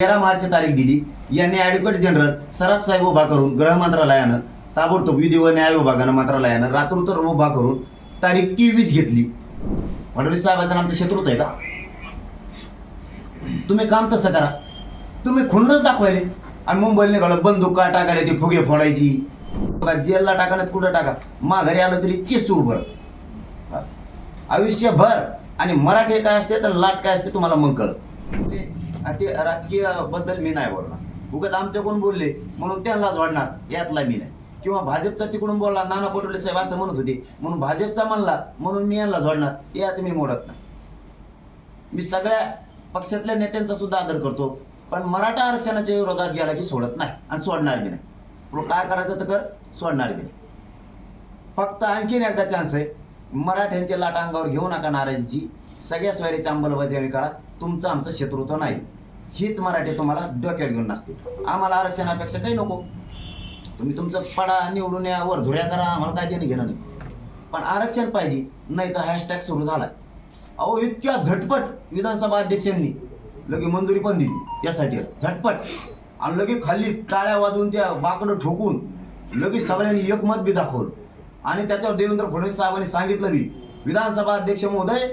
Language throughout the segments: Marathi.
तेरा मार्च तारीख दिली. यांनी ॲडव्होकेट जनरल सराफ साहेब उभा करून गृह मंत्रालयानं ताबडतोब विधी व न्याय विभागानं मंत्रालयानं रात्रोतर उभा करून तारीख तेवीस घेतली. फडणवीस साहेबांचं आमचं शत्रुत आहे का? तुम्ही काम तसं करा. तुम्ही खुन्नच दाखवायले. आणि मुंबईला निघालं बंदूक का टाकायला ती फुगे फोडायची? जेलला टाका कुठं टाका? माघारी आलं तरी तेच तूर बरं. आयुष्यभर. आणि मराठी काय असते तर लाट काय असते तुम्हाला मग कळत. ते ते राजकीयबद्दल मी नाही बोलणार. उगाच आमच्या कोण बोलले म्हणून त्यांनाच वाढणार यातला मी नाही. किंवा भाजपचा तिकडून बोलला नाना पटोले साहेब असं म्हणत होते म्हणून भाजपचा म्हणला म्हणून मी यांना जोडणार यात मी मोडत नाही. मी सगळ्या पक्षातल्या नेत्यांचा सुद्धा आदर करतो पण मराठा आरक्षणाच्या विरोधात गेला की सोडत नाही आणि सोडणार बी नाही. काय करायचं तर कर सोडणार बी नाही. फक्त आणखीन एकदा चान्स आहे मराठ्यांच्या लाट अंगावर घेऊ नका नाराजीची सगळ्या स्वारीची अंमलबजावणी करा तुमचं आमचं शत्रुत्व नाही. हीच मराठी तुम्हाला डोक्यावर घेऊन नसते आम्हाला आरक्षणापेक्षा काही नको. तुम्ही तुमचं पडा निवडून या वर धुऱ्या करा आम्हाला काय देणं घेणं नाही. पण आरक्षण पाहिजे नाही तर हॅशटॅग सुरू झाला अहो इतक्या झटपट विधानसभा अध्यक्षांनी लगे मंजुरी पण दिली. त्यासाठी झटपट. आणि लगे खाली टाळ्या वाजवून त्या बाकडं ठोकून लगेच सगळ्यांनी एकमत बी दाखवलं. आणि त्याच्यावर देवेंद्र फडणवीस साहेबांनी सांगितलं बी विधानसभा अध्यक्ष महोदय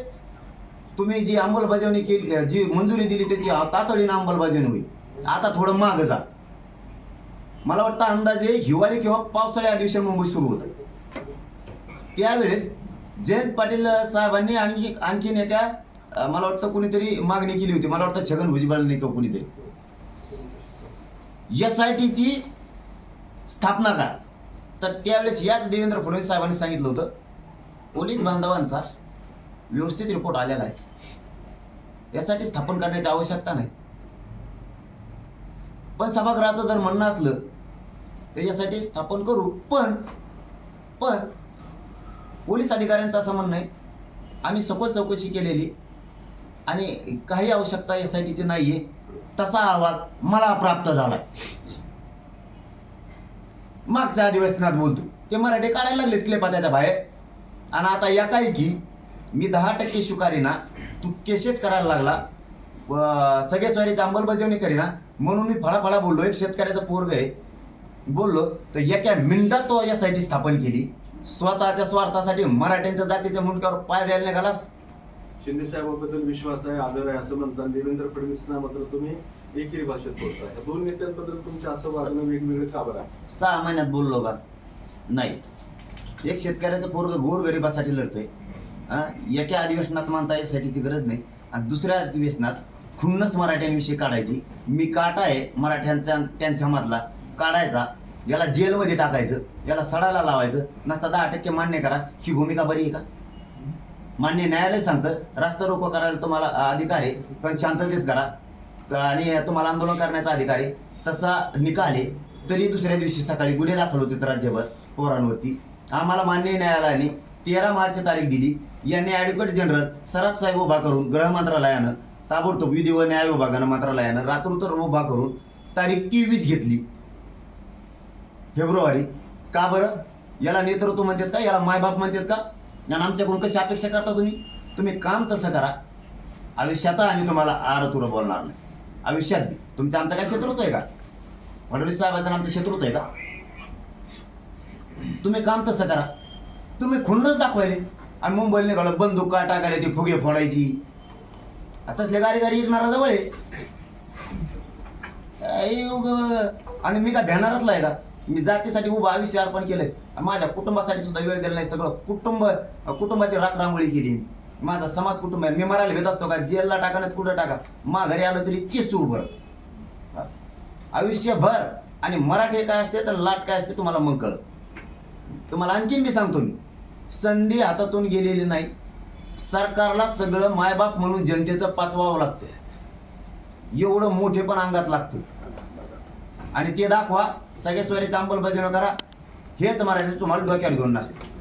तुम्ही जी अंमलबजावणी केली जी मंजुरी दिली त्याची तातडीनं अंमलबजावणी होईल. आता थोडं मागं जा. मला वाटतं अंदाजे हिवाळी किंवा पावसाळी अधिवेशन मुंबई सुरू होतं. त्यावेळेस जयंत पाटील साहेबांनी आणखी आणखीन एका मला वाटतं कुणीतरी मागणी केली होती. मला वाटतं छगन भुजबळांनी किंवा कुणीतरी. एस आय टीची स्थापना करा. तर त्यावेळेस याच देवेंद्र फडणवीस साहेबांनी सांगितलं होतं पोलीस बांधवांचा व्यवस्थित रिपोर्ट आलेला आहे. यासाठी स्थापन करण्याची आवश्यकता नाही. पण सभागृहाचं जर म्हणणं असलं त्याच्यासाठी स्थापन करू. पण पण पोलीस अधिकाऱ्यांचं असं म्हणणं आहे आम्ही सखोल चौकशी केलेली आणि काही आवश्यकता एस आय टीची नाही आहे तसा अहवाल मला प्राप्त झाला मागच्या अधिवेशनात बोलतो ते मराठी काढायला लागलेत क्लेपात्याच्या बाहेर. आणि आता या काय की मी दहा टक्के स्वीकारीना तू केसेस करायला लागला. सगळे स्वारीची अंमलबजावणी करीना म्हणून मी फळाफळा बोललो. एक शेतकऱ्याचा पोरग आहे. बोललो तर एका मिनिटात तो यासाठी स्थापन केली. स्वतःच्या स्वार्थासाठी मराठ्यांच्या जातीच्या मुंडक्यावर पाय द्यायला निघालास. शिंदे साहेबांबद्दल विश्वास आहे आदर आहे असं म्हणतात. देवेंद्र फडणवीसना मात्र तुम्ही एकेरी भाषेत बोलता या दोन नेत्यांबद्दल तुमचं असं वागणं वेगवेगळं का बरं आहे? सहा महिन्यात बोललो का नाही. एक शेतकऱ्याचं पोरग गोरगरिबासाठी लढतंय. एका अधिवेशनात मानता यासाठीची गरज नाही. आणि दुसऱ्या अधिवेशनात खुन्नस मराठ्यांविषयी काढायची. मी काटा आहे मराठ्यांच्या त्यांच्यामधला काढायचा. याला जेलमध्ये टाकायचं. याला सडाला लावायचं. नसता दहा टक्के मान्य करा. ही भूमिका बरी आहे का? मान्य न्यायालय सांगतं रास्ता रोको करायला तुम्हाला अधिकार आहे. पण शांततेत करा. आणि तुम्हाला आंदोलन करण्याचा अधिकार आहे. तसा निकाल आहे. तरी दुसऱ्या दिवशी सकाळी गुन्हे दाखल होते राज्यभर पोरांवरती. आम्हाला मान्य न्यायालयाने तेरा मार्च तारीख दिली. यांनी ॲडव्होकेट जनरल सराफ साहेब उभा करून गृह मंत्रालयानं ताबडतोब विधी व न्याय विभागानं मंत्रालयानं रात्रोत्तर उभा करून तारीख तेवीस घेतली. फेब्रुवारी. का बरं? याला नेतृत्व म्हणतात का? याला मायबाप म्हणतात का? आणि आमच्याकडून कशी अपेक्षा करता तुम्ही? तुम्ही काम तसं करा. आयुष्यात आम्ही तुम्हाला आरतुरं बोलणार नाही. आयुष्यात बी. तुमचं आमचं काय शत्रुत्व आहे का? फडणवीस साहेबांचं आमचं शत्रुत्व आहे का? तुम्ही काम तसं करा. तुम्ही खुन्नच दाखवायले. आणि मुंबईला निघालो बंदूक का टाकायला ती फुगे फोडायची? तसले गारी गारी ऐकणारा जवळ आहे. आणि मी काय भेणारातला आहे का? मी जातीसाठी उभं आयुष्य अर्पण केलंय. माझ्या कुटुंबासाठी सुद्धा वेळ दिला नाही सगळं. कुटुंब कुटुंबाची राख रांगोळी केली माझा समाज कुटुंब आहे. मी मरायला भेट असतो का? जेलला टाका नाही कुठं टाका? मा घरी आलं तरी केस तू बरं आयुष्यभर. आणि मराठी काय असते तर लाट काय असते तुम्हाला मग कळ तुम्हाला आणखीन बी सांगतो मी. संधी हातातून गेलेली नाही. सरकारला सगळं मायबाप म्हणून जनतेचं पाचवावं लागतं एवढं मोठे पण अंगात लागतं. आणि ते दाखवा सगळ्या स्वरीचं अंमलबजावणी करा. हेच मराठी तुम्हाला डोक्यावर घेऊन नसते